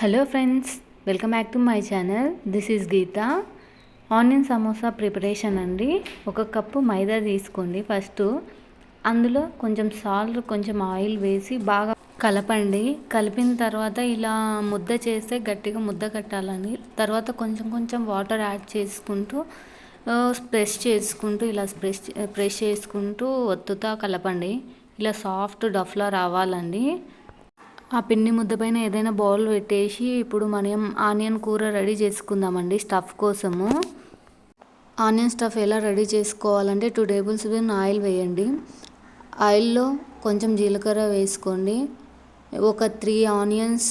Hello friends welcome back to my channel this is Geeta onion samosa preparation అండి. ఒక cup మైదా తీసుకోండి first అందులో కొంచెం సాల్ట్ కొంచెం ఆయిల్ వేసి బాగా కలపండి. కలిపిన తర్వాత ఇలా ముద్ద చేస్తే గట్టిగా ముద్ద కట్టాలని తర్వాత కొంచెం కొంచెం వాటర్ యాడ్ చేసుకుంటూ ప్రెస్ చేసుకుంటూ ఇలా ప్రెస్ ప్రెస్ చేసుకుంటూ ఒత్తుతా కలపండి. ఇలా సాఫ్ట్ డఫ్లా రావాలండి ఆ పిండి ముద్ద పైన ఏదైనా బౌల్ పెట్టేసి ఇప్పుడు మనం ఆనియన్ కూర రెడీ చేసుకుందామండి స్టఫ్ కోసము. ఆనియన్ స్టఫ్ ఎలా రెడీ చేసుకోవాలంటే టూ టేబుల్ స్పూన్ ఆయిల్ వేయండి. ఆయిల్లో కొంచెం జీలకర్ర వేసుకోండి. ఒక three onions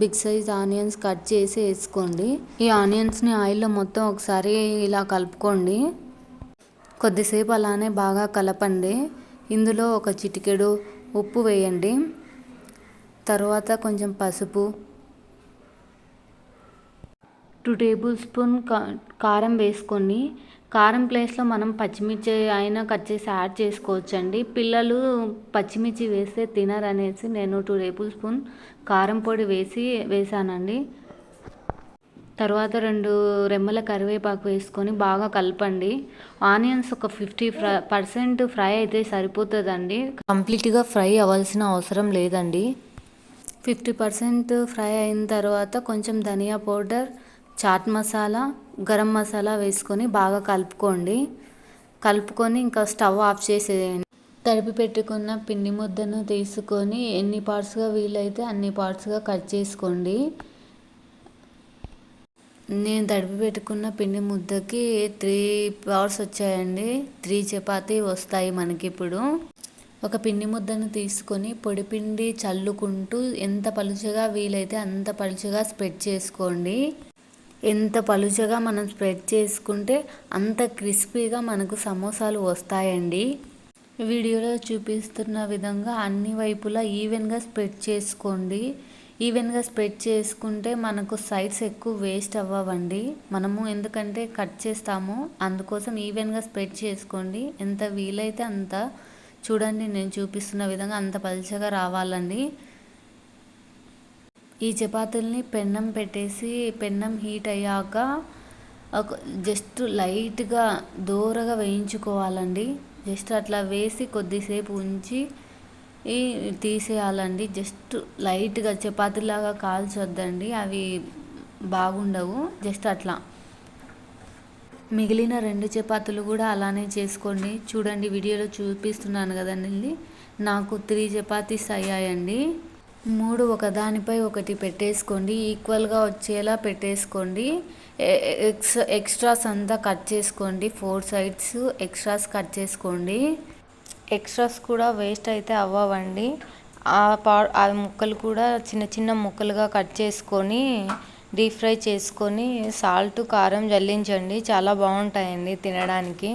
big size onions cut చేసి వేసుకోండి. ఈ ఆనియన్స్ని ఆయిల్లో మొత్తం ఒకసారి ఇలా కలుపుకోండి. కొద్దిసేపు అలానే బాగా కలపండి. ఇందులో ఒక చిటికెడు ఉప్పు వేయండి. తర్వాత కొంచెం పసుపు. టూ టేబుల్ స్పూన్ కారం వేసుకొని కారం ప్లేస్లో మనం పచ్చిమిర్చి అయినా కట్ చేసి యాడ్ చేసుకోవచ్చండి. పిల్లలు పచ్చిమిర్చి వేస్తే తినరనేసి నేను టూ టేబుల్ స్పూన్ కారం పొడి వేసి వేసానండి. తర్వాత రెండు రెమ్మల కరివేపాకు వేసుకొని బాగా కలపండి. ఆనియన్స్ ఒక ఫిఫ్టీ ఫ్రై పర్సెంట్ ఫ్రై అయితే సరిపోతుందండి. కంప్లీట్గా ఫ్రై అవ్వాల్సిన అవసరం లేదండి. ఫిఫ్టీ పర్సెంట్ ఫ్రై అయిన తర్వాత కొంచెం ధనియా పౌడర్ చాట్ మసాలా గరం మసాలా వేసుకొని బాగా కలుపుకోండి. కలుపుకొని ఇంకా స్టవ్ ఆఫ్ చేసేయండి. తడిపి పెట్టుకున్న పిండి ముద్దను తీసుకొని ఎన్ని పార్ట్స్గా వీలైతే అన్ని పార్ట్స్గా కట్ చేసుకోండి. నేను తడిపి పెట్టుకున్న పిండి ముద్దకి త్రీ పార్ట్స్ వచ్చాయండి. త్రీ చపాతీ వస్తాయి మనకి ఇప్పుడు ఒక పిండి ముద్దను తీసుకొని పొడి పిండి చల్లుకుంటూ ఎంత పలుచగా వీలైతే అంత పలుచగా స్ప్రెడ్ చేసుకోండి. ఎంత పలుచగా మనం స్ప్రెడ్ చేసుకుంటే అంత క్రిస్పీగా మనకు సమోసాలు వస్తాయండి. వీడియోలో చూపిస్తున్న విధంగా అన్ని వైపులా ఈవెన్గా స్ప్రెడ్ చేసుకోండి. ఈవెన్గా స్ప్రెడ్ చేసుకుంటే మనకు సైడ్స్ ఎక్కువ వేస్ట్ అవ్వవండి. మనము ఎందుకంటే కట్ చేస్తాము అందుకోసం ఈవెన్గా స్ప్రెడ్ చేసుకోండి. ఎంత వీలైతే అంత చూడండి నేను చూపిస్తున్న విధంగా అంత పలుచగా రావాలండి. ఈ చపాతీల్ని పెన్నం పెట్టేసి పెన్నం హీట్ అయ్యాక ఒక జస్ట్ లైట్గా దూరగా వేయించుకోవాలండి. జస్ట్ అట్లా వేసి కొద్దిసేపు ఉంచి తీసేయాలండి. జస్ట్ లైట్గా చపాతీలాగా కాల్చొద్దండి అవి బాగుండవు. జస్ట్ అట్లా. మిగిలిన రెండు చపాతీలు కూడా అలానే చేసుకోండి. చూడండి వీడియోలో చూపిస్తున్నాను కదండి నాకు త్రీ చపాతీస్ అయ్యాయండి. మూడు ఒకదానిపై ఒకటి పెట్టేసుకోండి. ఈక్వల్గా వచ్చేలా పెట్టేసుకోండి. ఎక్స్ ఎక్స్ట్రాస్ అంతా కట్ చేసుకోండి. ఫోర్ సైడ్స్ ఎక్స్ట్రాస్ కట్ చేసుకోండి. ఎక్స్ట్రాస్ కూడా వేస్ట్ అయితే అవ్వవండి. ఆ పా ఆ ముక్కలు కూడా చిన్న చిన్న ముక్కలుగా కట్ చేసుకొని డీప్ ఫ్రై చేసుకొని సాల్ట్ కారం జల్లించండి. చాలా బాగుంటాయండి తినడానికి.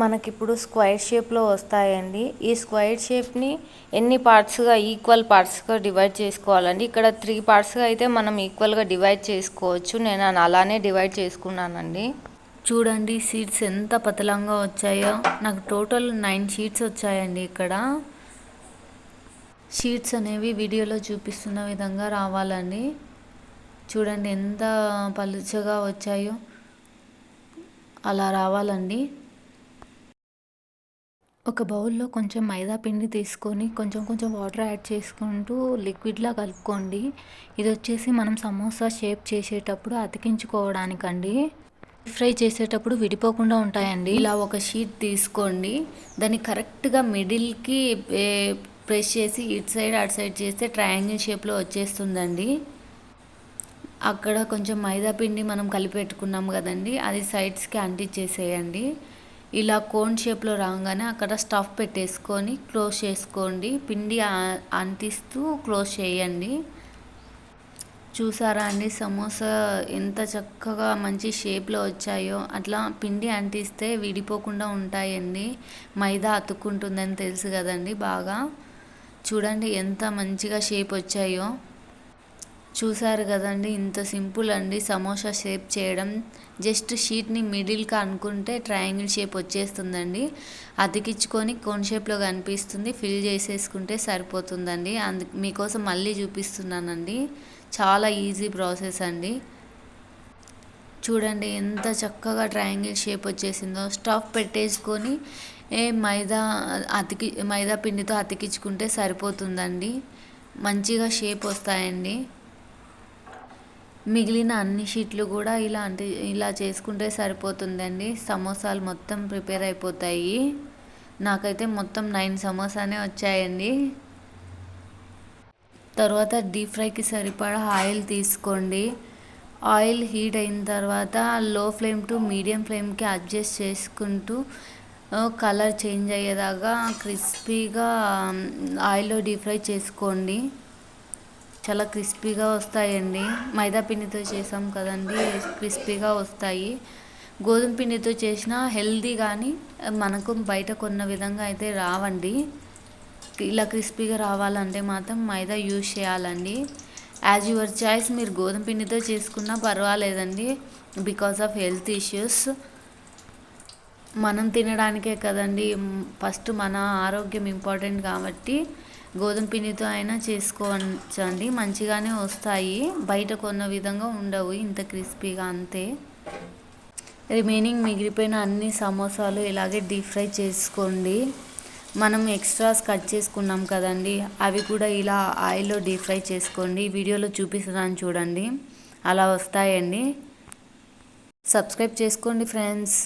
మనకిప్పుడు స్క్వైర్ షేప్లో వస్తాయండి. ఈ స్క్వైర్ షేప్ని ఎన్ని పార్ట్స్గా ఈక్వల్ పార్ట్స్గా డివైడ్ చేసుకోవాలండి? ఇక్కడ త్రీ పార్ట్స్గా అయితే మనం ఈక్వల్గా డివైడ్ చేసుకోవచ్చు. నేను అలానే డివైడ్ చేసుకున్నానండి. చూడండి సీట్స్ ఎంత పతలంగా వచ్చాయో. నాకు టోటల్ నైన్ షీట్స్ వచ్చాయండి ఇక్కడ. షీట్స్ అనేవి వీడియోలో చూపిస్తున్న విధంగా రావాలండి. చూడండి ఎంత పలుచగా వచ్చాయో. అలా రావాలండి. ఒక బౌల్లో కొంచెం మైదా పిండి తీసుకొని కొంచెం కొంచెం వాటర్ యాడ్ చేసుకుంటూ లిక్విడ్లా కలుపుకోండి. ఇది వచ్చేసి మనం సమోసా షేప్ చేసేటప్పుడు అతికించుకోవడానికండి. ఫ్రై చేసేటప్పుడు విడిపోకుండా ఉంటాయండి. ఇలా ఒక షీట్ తీసుకోండి. దాన్ని కరెక్ట్గా మిడిల్కి ప్రెస్ చేసి ఇటు సైడ్ అటు సైడ్ చేస్తే ట్రయాంగిల్ షేప్లో వచ్చేస్తుందండి. అక్కడ కొంచెం మైదా పిండి మనం కలిపెట్టుకున్నాం కదండి. అది సైడ్స్కి అంటించేసేయండి ఇలా కోన్ షేప్లో రాగానే అక్కడ స్టఫ్ పెట్టేసుకొని క్లోజ్ చేసుకోండి. పిండి అంటిస్తూ క్లోజ్ చేయండి. చూసారా అండి సమోసా ఎంత చక్కగా మంచి షేప్లో వచ్చాయో. అట్లా పిండి అంటిస్తే విడిపోకుండా ఉంటాయండి. మైదా అతుక్కుంటుందని తెలుసు కదండి బాగా. చూడండి ఎంత మంచిగా షేప్ వచ్చాయో. చూసారు కదండి ఇంత సింపుల్ అండి సమోసా షేప్ చేయడం. జస్ట్ షీట్ని మిడిల్గా అనుకుంటే ట్రయాంగిల్ షేప్ వచ్చేస్తుందండి. అతికించుకొని కోన్ షేప్లో కనిపిస్తుంది ఫిల్ చేసేసుకుంటే సరిపోతుందండి. అందు మీకోసం మళ్ళీ చూపిస్తున్నానండి. చాలా ఈజీ ప్రాసెస్ అండి. చూడండి ఎంత చక్కగా ట్రయాంగిల్ షేప్ వచ్చేసిందో. స్టఫ్ పెట్టేసుకొని ఏ మైదా అతికి మైదా పిండితో అతికించుకుంటే సరిపోతుందండి. మంచిగా షేప్ వస్తాయండి. మిగిలిన అన్ని షీట్లు కూడా ఇలాంటి ఇలా చేసుకుంటే సరిపోతుందండి. సమోసాలు మొత్తం ప్రిపేర్ అయిపోతాయి. నాకైతే మొత్తం నైన్ సమోసానే వచ్చాయండి. తర్వాత డీప్ ఫ్రైకి సరిపడా ఆయిల్ తీసుకోండి. ఆయిల్ హీట్ అయిన తర్వాత లో ఫ్లేమ్ టు మీడియం ఫ్లేమ్కి అడ్జస్ట్ చేసుకుంటూ కలర్ చేంజ్ అయ్యేదాకా క్రిస్పీగా ఆయిల్లో డీప్ ఫ్రై చేసుకోండి. చాలా క్రిస్పీగా వస్తాయండి. మైదా పిండితో చేసాం కదండి క్రిస్పీగా వస్తాయి. గోధుమ పిండితో చేసిన హెల్దీ కానీ మనకు బయట కొన్న విధంగా అయితే రావండి. ఇలా క్రిస్పీగా రావాలంటే మాత్రం మైదా యూజ్ చేయాలండి. యాజ్ యువర్ చాయిస్ మీరు గోధుమ పిండితో చేసుకున్నా పర్వాలేదండి బికాస్ ఆఫ్ హెల్త్ ఇష్యూస్. మనం తినడానికే కదండి ఫస్ట్ మన ఆరోగ్యం ఇంపార్టెంట్ కాబట్టి గోధుమ పిండితో అయినా చేసుకోవచ్చండి. మంచిగానే వస్తాయి. బయట కొన్న విధంగా ఉండవు. ఇంత క్రిస్పీగా అంతే. రిమైనింగ్ మిగిలిపోయిన అన్ని సమోసాలు ఇలాగే డీప్ ఫ్రై చేసుకోండి. మనం ఎక్స్ట్రాస్ కట్ చేసుకున్నాం కదండి. అవి కూడా ఇలా ఆయిల్లో డీప్ ఫ్రై చేసుకోండి. వీడియోలో చూపిస్తున్నాను చూడండి. అలా వస్తాయండి. సబ్స్క్రైబ్ చేసుకోండి ఫ్రెండ్స్.